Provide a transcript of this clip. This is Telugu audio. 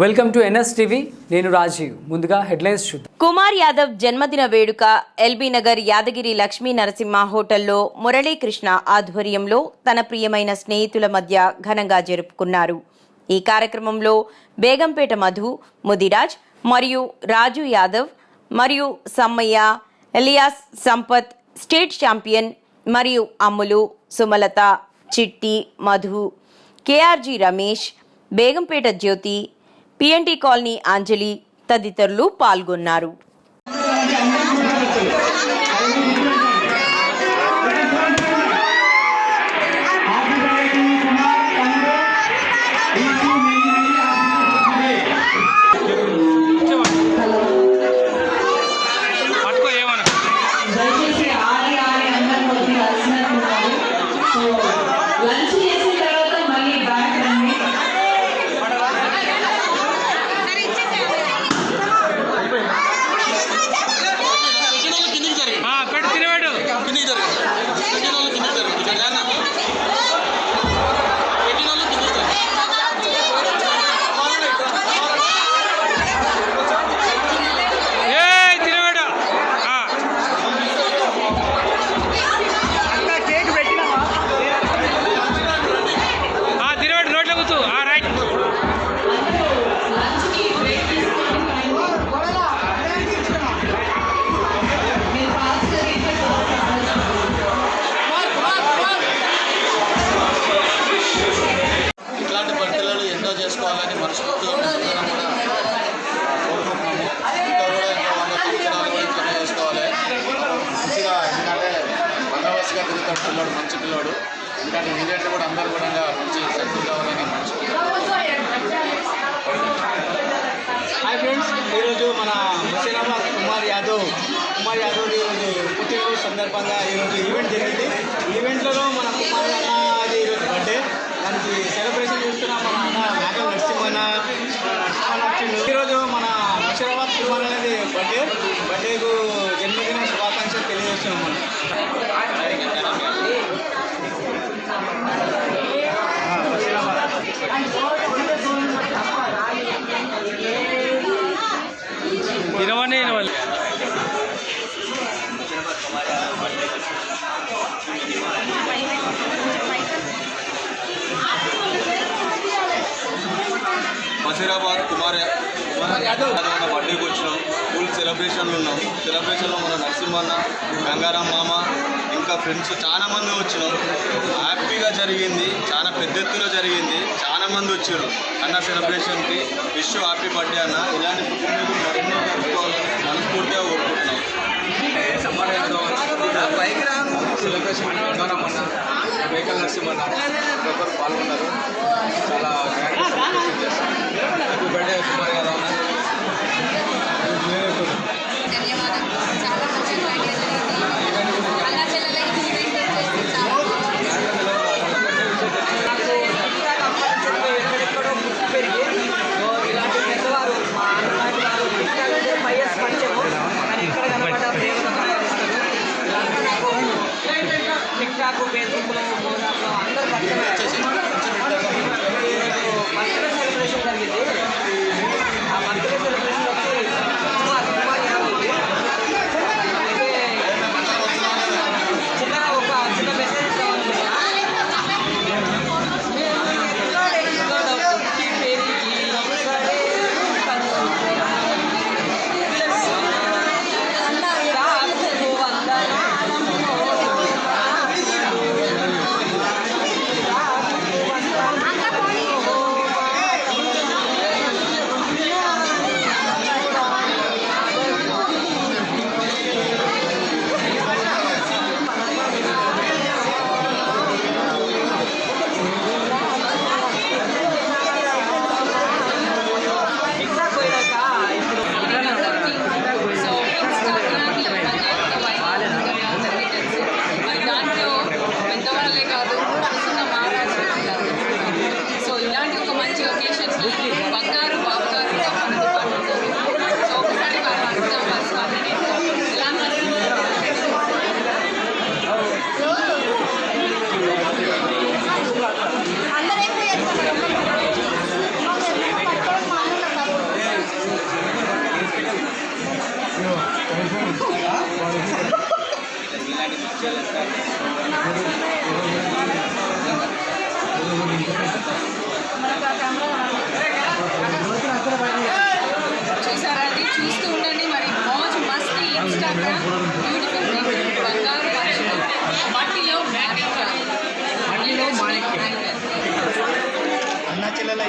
వెల్కమ్ టు ఎన్ఎస్ టీవీ నేను రాజీవ్. ముందుగా హెడ్లైన్స్ చూద్దాం. కుమార్ యాదవ్ జన్మదిన వేడుక ఎల్బీ నగర్ యాదగిరి లక్ష్మీ నరసింహ హోటల్లో మురళీకృష్ణ ఆధ్వర్యంలో తన ప్రియమైన స్నేహితుల మధ్య ఘనంగా జరుపుకున్నారు. ఈ కార్యక్రమంలో బేగంపేట మధు ముదిరాజ్ మరియు రాజు యాదవ్ మరియు Sammaiah alias Sampath state champion మరియు Ammulu Sumalatha Chitti Madhu K R G Ramesh Begumpet Jyothi P N T colony Anjali తదితరులు పాల్గొన్నారు. పిల్లడు మంచి పిల్లోడు. ఇంకా ఇమీడియట్గా కూడా అందరూ కూడా మంచి సెటిల్ కావాలని మంచి హాయ్ ఫ్రెండ్స్ ఈరోజు మన హుసేనాబాద్ కుమార్ యాదవ్. కుమార్ యాదవ్ ఈరోజు పుట్టినరోజు సందర్భంగా ఈరోజు ఈవెంట్ జరిగింది. ఈవెంట్లలో మన కుమార్ అన్న అది ఈరోజు బర్త్డే దానికి సెలబ్రేషన్ చూస్తున్న మన అన్న మేఘం నరసింహన్న నరసింహన్న వచ్చిండు. ఈరోజు మన హుసేనాబాద్ కుమార్ అనేది బర్త్డే బర్త్డేకు హుసేనాబాద్ తినవని తినవాలి మసీరాబాద్ కుమార్. కుమార్ యాదవ్. బర్త్డేకి వచ్చినాం. ఫుల్ సెలబ్రేషన్లు ఉన్నాం. సెలబ్రేషన్లో మన నరసింహన్న గంగారాం మామ ఇంకా ఫ్రెండ్స్ చాలా మంది వచ్చినాం హ్యాపీగా జరిగింది. చాలా పెద్ద ఎత్తులో జరిగింది. చాలా మంది వచ్చారు. అన్న సెలబ్రేషన్కి విష్ హ్యాపీ బర్త్డే అన్న. ఇలాంటి పుట్టినరోజు మరెన్నో జరుపుకోవాలని మనస్ఫూర్తిగా కోరుకుంటున్నాం. సెలబ్రేషన్ గౌరవమన్న వెహికల్ నరసింహన్న. నాకు టిక్ ఫేస్బుక్లో వాట్సాప్లో అందరూ పరిచయం చూసారా అండి చూస్తూ ఉండండి మరి మోజ్ మస్తీ ఇన్స్టాగ్రామ్ బ్యూటిఫుల్ కంటెంట్ బంగారు వర్షం మట్టిలో మాణిక్యం మట్టిలో మాణిక్యం. అన్న చెల్లెల